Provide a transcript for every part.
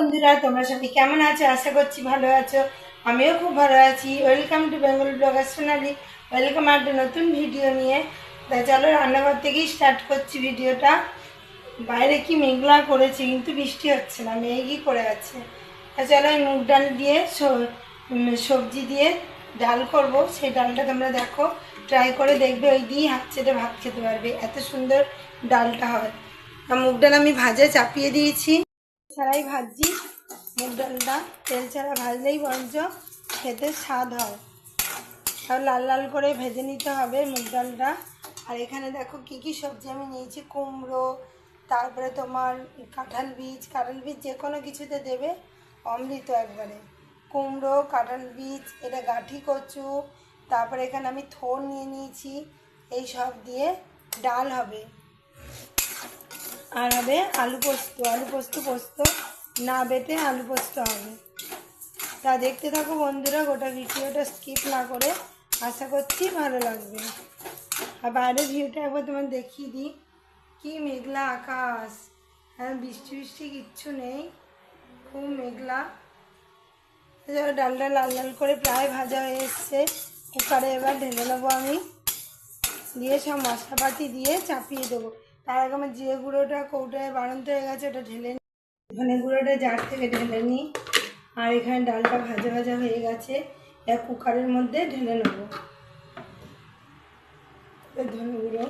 বন্ধুরা, তোমরা সবাই কেমন আছো? আশা করছি ভালো আছো। আমিও খুব ভালো আছি। Welcome to Bengal blogger Sonali welcome একটা নতুন ভিডিও নিয়ে। তা চলো, রান্নাঘর থেকেই স্টার্ট করছি ভিডিওটা বাইরে কি মেঘলা করেছে, কিন্তু বৃষ্টি হচ্ছে না, মেঘই করে আছে। তা চলো আমি মুগ ডাল দিয়ে সবজি দিয়ে ডাল করব। সেই ডালটা তোমরা দেখো ট্রাই করে দেখবে। ওই দিয়েই হাত চেটে ভাত খেতে পারবে। এত সুন্দর ডালটা হয়। মুগ ডাল আমি ভাজে চাপিয়ে দিয়েছি। ছাড়াই ভাজছি মুগ ডালটা তেল ছাড়া ভাজলেই বরঞ্চ খেতে স্বাদ হয়। আর লাল লাল করে ভেজে নিতে হবে মুগ ডালটা আর এখানে দেখো কি কি সবজি আমি নিয়েছি, কুমড়ো, তারপরে তোমার কাঁঠাল বীজ কাঁঠাল বীজ যে কোনো কিছুতে দেবে, অমৃত একবারে। কুমড়ো, কাঁঠাল বীজ, এটা গাঠি কচু, তারপরে এখানে আমি থোর নিয়ে নিয়েছি, এই সব দিয়ে ডাল হবে। আর হবে আলু পোস্ত আলু পোস্ত পোস্ত। না বেটে আলু পোস্ত হবে। তা দেখতে থাকো বন্ধুরা, গোটা ভিডিওটা স্কিপ না করে আশা করছি ভালো লাগবে। আর বাইরের ভিউটা একবার তোমার দেখিয়ে দিই। কি মেঘলা আকাশ। হ্যাঁ বৃষ্টি বৃষ্টি কিচ্ছু নেই। খুব মেঘলা। ডালটা লাল লাল করে প্রায় ভাজা হয়ে এসছে। কুকারে এবার ঢেলে নেব আমি। দিয়ে সব মশলাপাতি দিয়ে চাপিয়ে দেবো। তার আগে আমার জিরে গুঁড়োটা কৌটায় বাড়ন্ত হয়ে গেছে, ওটা ঢেলে নিই ধনে গুঁড়োটা জার থেকে ঢেলে নিই আর এখানে ডালটা ভাজা ভাজা হয়ে গেছে এক কুকারের মধ্যে ঢেলে নেব। ধনে গুঁড়ো।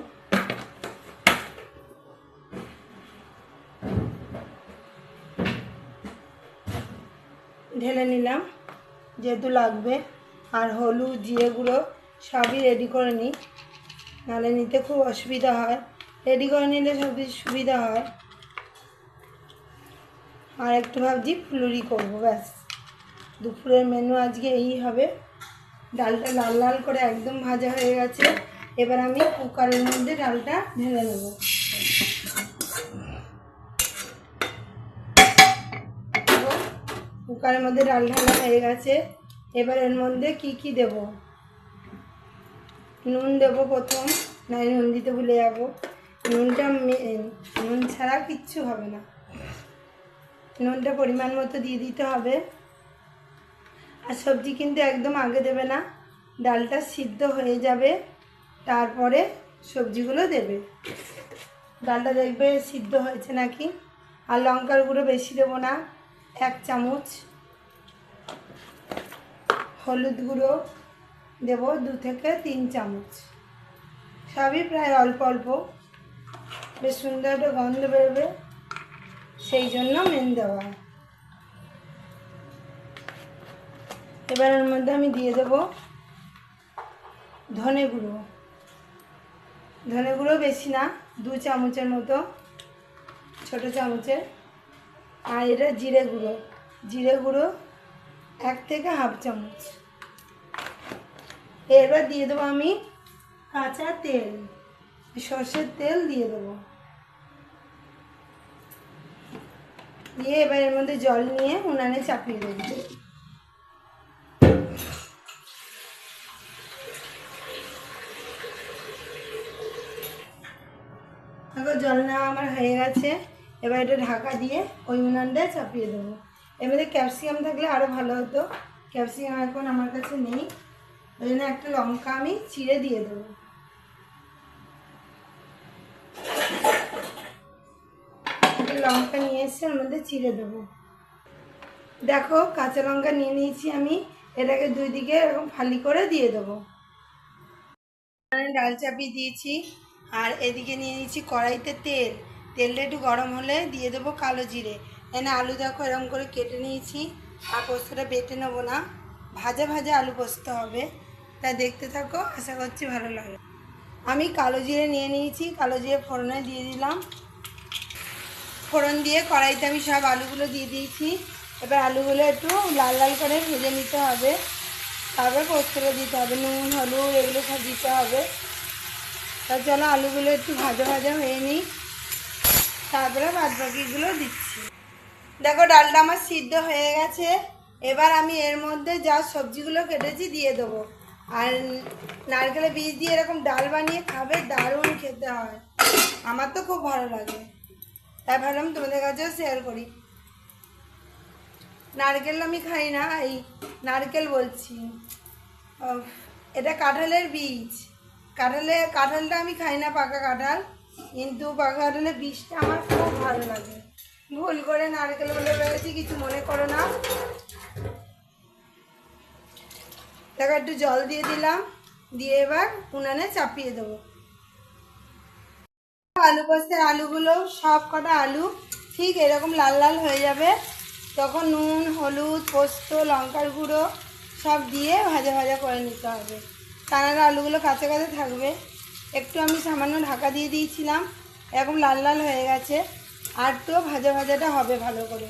ঢেলে নিলাম, যেহেতু লাগবে। আর হলুদ, জিরে গুঁড়ো সবই রেডি করে নিই নাহলে নিতে খুব অসুবিধা হয়। রেডি করে নিলে সব কিছু সুবিধা হয়। আর একটু ভাবছি ফুলুরি করব, ব্যাস। দুপুরের মেনু আজকে এই হবে। ডালটা লাল লাল করে একদম ভাজা হয়ে গেছে। এবার আমি কুকারের মধ্যে ডালটা ঢেলে নেব। কুকারের মধ্যে ডাল ঢালা হয়ে গেছে। এবার এর মধ্যে কি কি দেব? নুন দেব প্রথম না নুন দিতে ভুলে যাব। নুনটা নুন ছাড়া কিচ্ছু হবে না। নুনটা পরিমাণ মতো দিয়ে দিতে হবে। আর সবজি কিন্তু একদম আগে দেবে না। ডালটা সিদ্ধ হয়ে যাবে। তারপরে সবজিগুলো দেবে। ডালটা দেখবে সিদ্ধ হয়েছে নাকি? আর লঙ্কার গুঁড়ো বেশি দেবো না। এক চামচ হলুদ গুঁড়ো দেবো দু থেকে তিন চামচ। সবই প্রায় অল্প অল্প। বেশ সুন্দর একটা গন্ধ বেরোবে, সেই জন্য মেন দেওয়া। এবার এর মধ্যে আমি দিয়ে দেবো ধনে গুঁড়ো। ধনে গুঁড়ো বেশি না, দু চামচের মতো, ছোট চামচের। আর এটা জিরে গুঁড়ো। জিরে গুঁড়ো এক থেকে হাফ চামচ। এবার দিয়ে দেবো আমি কাঁচা তেল, সর্ষের তেল দিয়ে দেবো। দিয়ে এবার এর মধ্যে জল নিয়ে উনানে চাপিয়ে দেবো। দেখো, জল নেওয়া আমার হয়ে গেছে। এবার এটা ঢাকা দিয়ে ওই উনানটায় চাপিয়ে দেবো। এর মধ্যে ক্যাপসিকাম থাকলে আরও ভালো হতো। ক্যাপসিকাম এখন আমার কাছে নেই। ওই জন্য একটা লঙ্কা আমি চিড়ে দিয়ে দেবো। লঙ্কা নিয়ে এসে ওর মধ্যে চিড়ে দেবো। দেখো, কাঁচা লঙ্কা নিয়ে নিয়েছি আমি, এটাকে দুই দিকে এরকম ফালি করে দিয়ে দেবো। ডাল চাপিয়ে দিয়েছি, আর এদিকে নিয়ে নিয়েছি কড়াইতে তেল। তেলটা একটু গরম হলে দিয়ে দেবো কালো জিরে। এনে আলু দেখো এরকম করে কেটে নিয়েছি, আর পোস্তটা বেটে নেব না। ভাজা ভাজা আলু পোস্ত হবে। তা দেখতে থাকো, আশা করছি ভালো লাগে আমি কালো জিরে নিয়ে নিয়েছি, কালো জিরে ফোড়নে দিয়ে দিলাম। ফোড়ন দিয়ে কড়াইতে আমি সব আলুগুলো দিয়ে দিয়েছি। এবার আলুগুলো একটু লাল লাল করে ভেজে নিতে হবে। তারপরে পোস্তটা দিতে হবে, নুন, হলুদ এগুলো সব দিতে হবে। তা চলো আলুগুলো একটু ভাজা ভাজা হয়ে নিই। তারপরে বাদ বাকিগুলো দিচ্ছি। দেখো ডালটা আমার সিদ্ধ হয়ে গেছে। এবার আমি এর মধ্যে যা সবজিগুলো কেটেছি দিয়ে দেবো। আর নারকেলের বীজ দিয়ে এরকম ডাল বানিয়ে খাবে, দারুণ খেতে হয়। আমার তো খুব ভালো লাগে। তাই ভাবলাম তোমাদের কাছেও শেয়ার করি। নারকেল আমি খাই না, এই নারকেল বলছি। এটা কাঁঠালের বীজ। কাঁঠালে, কাঁঠালটা আমি খাই না, পাকা কাঁঠাল। কিন্তু পাকা কাঁঠালের বীজটা আমার খুব ভালো লাগে। ভুল করে নারকেল বলে রয়েছি কিছু মনে করো না। দেখো, একটু জল দিয়ে দিলাম। দিয়ে এবার উনানে চাপিয়ে দেবো। আলু পোস্তের আলুগুলো, সব কটা আলু, ঠিক এরকম লাল লাল হয়ে যাবে। তখন নুন, হলুদ, পোস্ত, লঙ্কার গুঁড়ো, সব দিয়ে ভাজা ভাজা করে নিতে হবে। তানারা আলুগুলো কাঁচা কাঁচা থাকবে। একটু আমি সামান্য ঢাকা দিয়ে দিয়েছিলাম, এরকম লাল লাল হয়ে গেছে। আর তো ভাজা ভাজাটা হবে ভালো করে।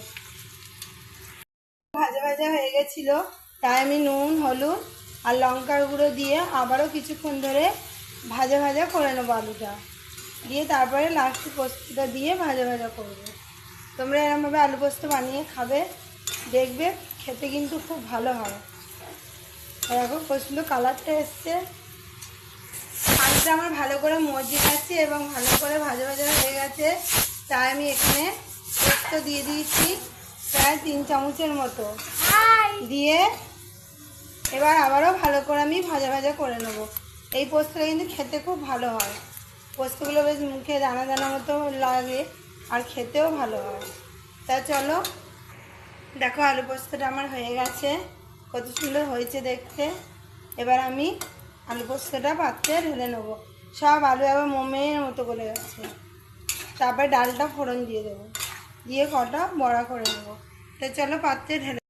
ভাজা ভাজা হয়ে গেছিল, তাই আমি নুন, হলুদ আর লঙ্কার গুঁড়ো দিয়ে আবারও কিছুক্ষণ ধরে ভাজা ভাজা করে নেব আলুটা। দিয়ে তারপরে লাস্টে পোস্তটা দিয়ে ভাজা ভাজা করবে। তোমরা এরমভাবে আলু পোস্ত বানিয়ে খাবে দেখবে খেতে কিন্তু খুব ভালো হয়। এরকম পোস্ত কালারটা এসছে। আলুটা আমার ভালো করে মজি গেছে এবং ভালো করে ভাজা ভাজা হয়ে গেছে। তাই আমি এখানে পোস্ত দিয়ে দিয়েছি প্রায় তিন চামচের মতো। দিয়ে এবার আবারও ভালো করে আমি ভাজা ভাজা করে নেব। এই পোস্তটা কিন্তু খেতে খুব ভালো হয়। পোস্তগুলো বেশ মুখে দানা দানা মতো লাগে, আর খেতেও ভালো হয়। তা চলো, দেখো আলু পোস্তটা আমার হয়ে গেছে, কত সুন্দর হয়েছে দেখতে। এবার আমি আলু পোস্তটা পাত্রে ঢেলে নেব। সব আলু আবার মোমের মতো করে গেছে তারপরে ডালটা ফোড়ন দিয়ে দেবো। দিয়ে কটা বড়া করে নেব। তো চলো পাত্রে ঢেলে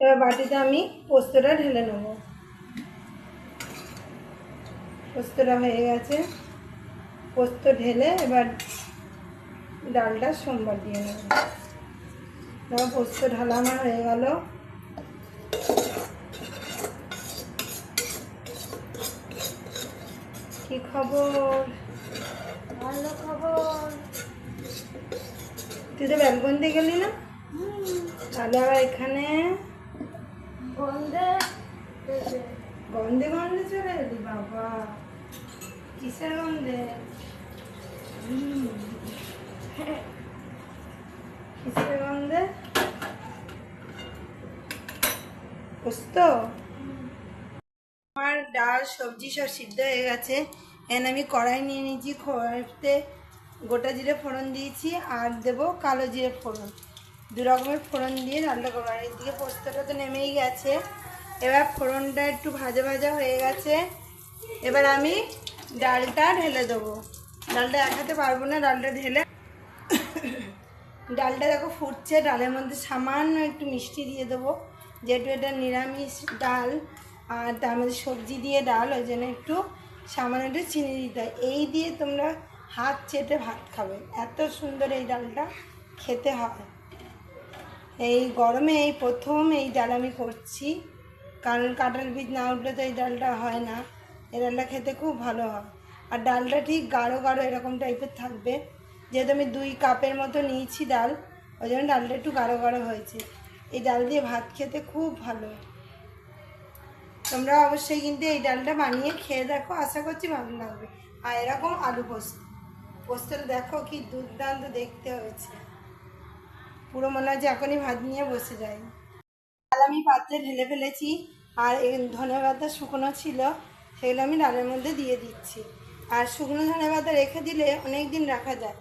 এবার বাটিতে আমি পোস্তটা ঢেলে নেব। পোস্তটা হয়ে গেছে। পোস্ত ঢেলে এবার ডালটা সোমবার দিয়ে নেব। তারপর পোস্ত ঢালা আমার হয়ে গেল। কি খবর? ভালো খবর। তুই তো ব্যালকনিতে গেলি না? তাহলে আবার এখানে? গন্ধে গন্ধে গন্ধে চলে এলি বাবা। কিসের গন্ধে পোস্ত আমার ডাল, সবজি সব সিদ্ধ হয়ে গেছে। এখানে আমি কড়াই নিয়ে নিয়েছি, কড়াইতে গোটা জিরে ফোড়ন দিয়েছি আর দেবো কালো জিরে ফোড়ন। দু রকমের ফোড়ন দিয়ে ডালটা করব। আর এদিকে পোস্তটা তো নেমেই গেছে। এবার ফোড়নটা একটু ভাজা ভাজা হয়ে গেছে। এবার আমি ডালটা ঢেলে দেবো। ডালটা দেখাতে পারব না, ডালটা ঢেলে। ডালটা দেখো ফুটছে, ডালের মধ্যে সামান্য একটু মিষ্টি দিয়ে দেবো। যেহেতু এটা নিরামিষ ডাল, আর তার মধ্যে সবজি দিয়ে ডাল, ওই জন্য একটু সামান্য একটু চিনি দিতে হয়। এই দিয়ে তোমরা হাত চেটে ভাত খাবে। এত সুন্দর এই ডালটা খেতে হয়। এই গরমে এই প্রথম এই ডাল আমি করছি। কারণ কাঁঠাল বীজ না উঠলে তো এই ডালটা হয় না। এই ডালটা খেতে খুব ভালো হয়। আর ডালটা ঠিক গাঢ় গাঢ় এরকম টাইপের থাকবে। যেহেতু আমি দুই কাপের মতো নিয়েছি ডাল, ওই জন্য ডালটা একটু গাঢ় গাঢ় হয়েছে। এই ডাল দিয়ে ভাত খেতে খুব ভালো। তোমরা অবশ্যই কিন্তু এই ডালটা বানিয়ে খেয়ে দেখো, আশা করছি ভালো লাগবে। আর এরকম আলু পোস্ত। পোস্তটা দেখো কি দুর্দান্ত দেখতে হয়েছে। পুরো মনে হয় যে এখনই ভাত নিয়ে বসে যাই। ডাল আমি পাত্রে ঢেলে ফেলেছি, আর ধনে পাতা শুকনো ছিল। সেগুলো আমি ডালের মধ্যে দিয়ে দিচ্ছি। আর শুকনো ধনে পাতা রেখে দিলে অনেক দিন রাখা যায়।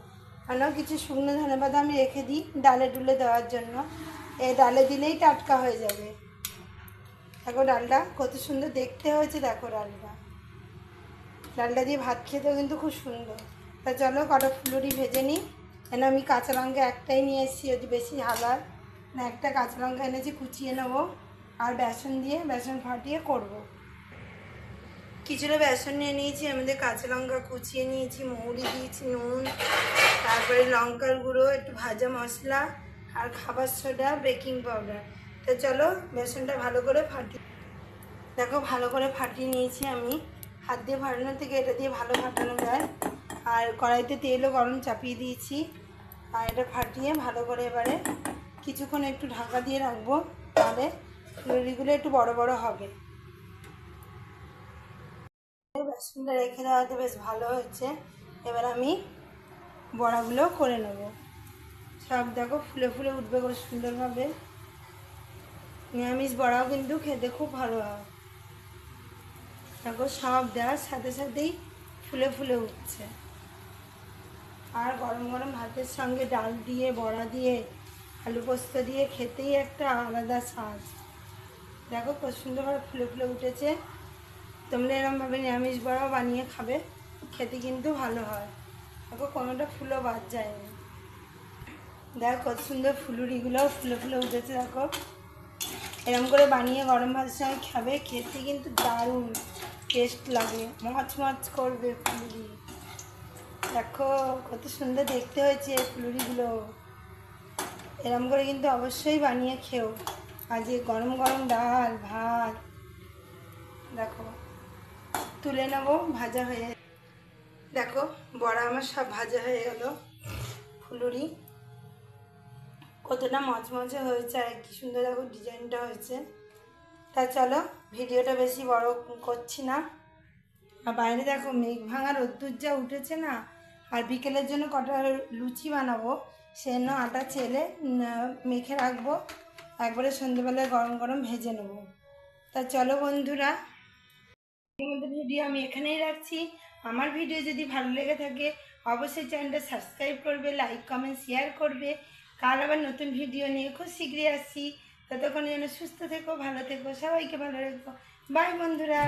আরও কিছু শুকনো ধনে পাতা আমি রেখে দিই ডালে ডুলে দেওয়ার জন্য। এই ডালে দিলেই টাটকা হয়ে যাবে। দেখো ডালটা কত সুন্দর দেখতে হয়েছে, দেখো ডালটা। ডালটা দিয়ে ভাত খেতেও কিন্তু খুব সুন্দর। তা চলো কটা ফুলুরি ভেজে নিই। কেন আমি কাঁচা লঙ্কা একটাই নিয়ে এসেছি, যদি বেশি হালার না, একটা কাঁচা লঙ্কা এনেছি, কুচিয়ে নেব। আর বেসন দিয়ে, বেসন ফাটিয়ে করব। কিছুটা বেসন নিয়ে নিয়েছি আমাদের কাঁচা লঙ্কা কুচিয়ে নিয়েছি, মৌরি দিয়েছি, নুন, তারপরে লঙ্কার গুঁড়ো, একটু ভাজা মশলা আর খাবার সোডা, বেকিং পাউডার। তো চলো বেসনটা ভালো করে ফাটি দেখো, ভালো করে ফাটিয়ে নিয়েছি আমি। হাত দিয়ে ফাটানোর থেকে এটা দিয়ে ভালো ফাটানো যায়। আর কড়াইতে তেলও গরম চাপিয়ে দিয়েছি। আর এটা ফাটিয়ে ভালো করে এবারে কিছুক্ষণ একটু ঢাকা দিয়ে রাখব, তাহলে ফুলুরিগুলো একটু বড় বড় হবে। বেসনটা রেখে দেওয়াতে বেশ ভালো হচ্ছে এবার আমি বড়াগুলো করে নেব। সব দেখো ফুলে ফুলে উঠবে খুব সুন্দরভাবে। নিরামিষ বড়াও কিন্তু খেতে খুব ভালো হয়। দেখো সব দেওয়ার সাথে সাথেই ফুলে ফুলে উঠছে। আর গরম গরম ভাতের সঙ্গে ডাল দিয়ে, বড়া দিয়ে, আলু পোস্ত দিয়ে খেতেই একটা আলাদা স্বাদ। দেখো কত সুন্দরভাবে ফুলে ফুলে উঠেছে। তোমরা এরমভাবে নিরামিষ বড়াও বানিয়ে খাবে, খেতে কিন্তু ভালো হয়। দেখো, কোনোটা ফুলও বাদ যায়নি। দেখো, কত সুন্দর ফুলুরিগুলোও ফুলে ফুলে উঠেছে, দেখো। এরকম করে বানিয়ে গরম ভাতের সঙ্গে খাবে, খেতে কিন্তু দারুণ টেস্ট লাগে। মচ মচ করবে ফুলুরি। দেখো, কত সুন্দর দেখতে হয়েছে ফুলুরিগুলো। এরম করে কিন্তু অবশ্যই বানিয়ে খেও। আজ গরম গরম ডাল, ভাত। দেখো। তুলে নেব, ভাজা হয়ে দেখো, বড়া আমার সব ভাজা হয়ে গেল। ফুলুরি। কতটা মচমচে হয়েছে, আর কি সুন্দর দেখো ডিজাইনটা হয়েছে। তা চলো, ভিডিওটা বেশি বড় করছি না। আর বাইরে দেখো, মেঘ ভাঙা রোদ্দুর যা উঠেছে না, আর বিকেলের জন্য কটা লুচি বানাবো সেজন্য আটা চেলে মেখে রাখব। একবারে সন্ধ্যেবেলায় গরম গরম ভেজে নেব। তা চলো বন্ধুরা মতো ভিডিও আমি এখানেই রাখছি। আমার ভিডিও যদি ভালো লেগে থাকে, অবশ্যই চ্যানেলটা সাবস্ক্রাইব করবে, লাইক, কমেন্ট, শেয়ার করবে। কাল আবার নতুন ভিডিও নিয়ে খুব শীঘ্রই আসছি। ততক্ষণ যেন সুস্থ থেকো, ভালো থেকো, সবাইকে ভালো রাখব বাই বন্ধুরা।